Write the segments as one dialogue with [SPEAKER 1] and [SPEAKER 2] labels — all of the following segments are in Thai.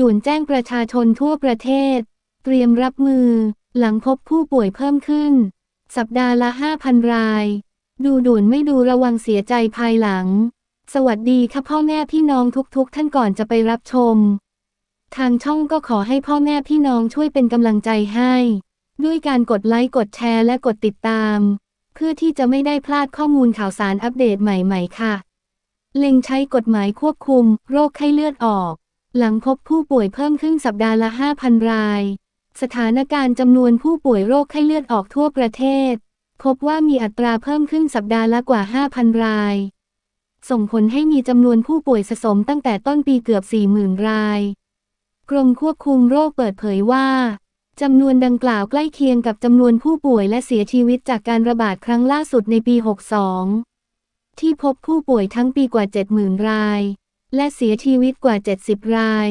[SPEAKER 1] ด่วนแจ้งประชาชนทั่วประเทศ เตรียมรับมือ หลังพบผู้ป่วยเพิ่มขึ้น สัปดาห์ละ 5,000 ราย ดูด่วนไม่ดูระวังเสียใจภายหลัง สวัสดีค่ะพ่อแม่พี่น้องทุกๆท่านก่อนจะไปรับชม ทางช่องก็ขอให้พ่อแม่พี่น้องช่วยเป็นกำลังใจให้ ด้วยการกดไลค์กดแชร์และกดติดตาม เพื่อที่จะไม่ได้พลาดข้อมูลข่าวสารอัปเดตใหม่ ๆ ค่ะ เล็งใช้กฎหมายควบคุม โรคไข้เลือดออก หลังพบผู้ป่วยเพิ่มขึ้นสัปดาห์ละ 5,000 ราย สถานการณ์จำนวนผู้ป่วยโรคไข้เลือดออกทั่วประเทศ พบว่ามีอัตราเพิ่มขึ้นสัปดาห์ละกว่า 5,000 ราย ส่งผลให้มีจำนวนผู้ป่วยสะสมตั้งแต่ต้นปีเกือบ 40,000 ราย กรมควบคุมโรคเปิดเผยว่าจำนวนดังกล่าวใกล้เคียงกับจำนวนผู้ป่วยและเสียชีวิตจากการระบาดครั้งล่าสุดในปี 62 ที่พบผู้ป่วยทั้งปีกว่า 70,000 ราย และเสียชีวิตกว่า 70 ราย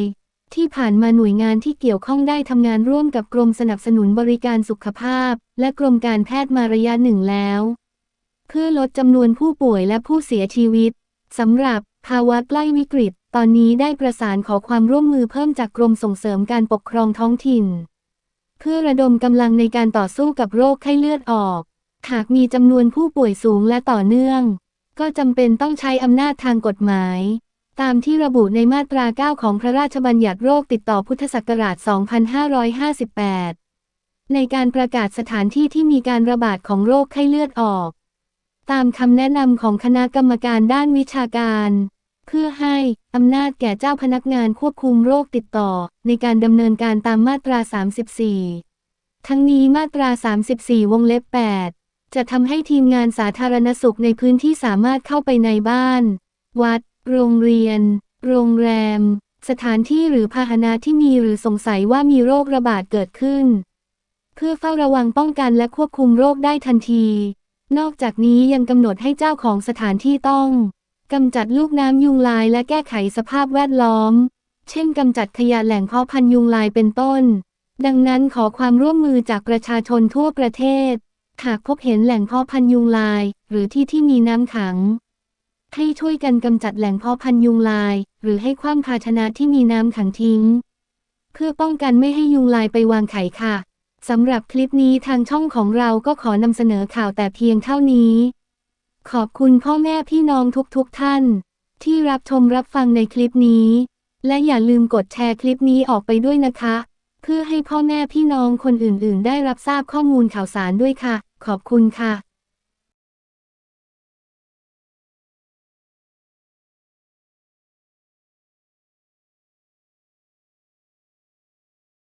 [SPEAKER 1] ที่ผ่านมาหน่วยงานที่เกี่ยวข้องได้ทำงานร่วมกับกรมสนับสนุนบริการสุขภาพ และกรมการแพทย์มาระยะหนึ่งแล้ว เพื่อลดจำนวนผู้ป่วยและผู้เสียชีวิตสำหรับภาวะใกล้วิกฤต ตอนนี้ได้ประสานขอความร่วมมือเพิ่มจากกรมส่งเสริมการปกครองท้องถิ่น เพื่อระดมกำลังในการต่อสู้กับโรคไข้เลือดออก หากมีจำนวนผู้ป่วยสูงและต่อเนื่อง ก็จำเป็นต้องใช้อำนาจทางกฎหมาย ตามที่ระบุในมาตรา 9 ของพระราชบัญญัติโรคติดต่อพุทธศักราช 2558 ในการประกาศสถานที่ที่มีการระบาดของโรคไข้เลือดออก ตามคำแนะนำของคณะกรรมการด้านวิชาการ เพื่อให้อำนาจแก่เจ้าพนักงานควบคุมโรคติดต่อ ในการดำเนินการตามมาตรา 34 ทั้งนี้มาตรา 34 วงเล็บ 8 จะทำให้ทีมงานสาธารณสุขในพื้นที่สามารถเข้าไปในบ้าน วัด โรงเรียน โรงแรม สถานที่หรือพาหนะที่มีหรือสงสัยว่ามีโรคระบาดเกิดขึ้น เพื่อเฝ้าระวังป้องกันและควบคุมโรคได้ทันที นอกจากนี้ยังกำหนดให้เจ้าของสถานที่ต้องกำจัดลูกน้ำยุงลายและแก้ไขสภาพแวดล้อม เช่นกำจัดขยะแหล่งเพาะพันธุ์ยุงลายเป็นต้น ดังนั้นขอความร่วมมือจากประชาชนทั่วประเทศ หากพบเห็นแหล่งเพาะพันธุ์ยุงลาย หรือที่ที่มีน้ำขัง ให้ช่วยกันกำจัดแหล่งเพาะพันธุ์ยุงลาย หรือให้คว่ำภาชนะที่มีน้ำขังทิ้ง เพื่อป้องกันไม่ให้ยุงลายไปวางไข่ค่ะสำหรับคลิปนี้ทางช่องของเราก็ขอนำเสนอข่าวแต่เพียงเท่านี้ ขอบคุณพ่อแม่พี่น้องทุกๆทท่าน ที่รับชมรับฟังในคลิปนี้ และอย่าลืมกดแชร์คลิปนี้ออกไปด้วยนะคะ เพื่อให้พ่อแม่พี่น้องคนอื่นๆ ได้รับทราบข้อมูลข่าวสารด้วยค่ะ ขอบคุณค่ะ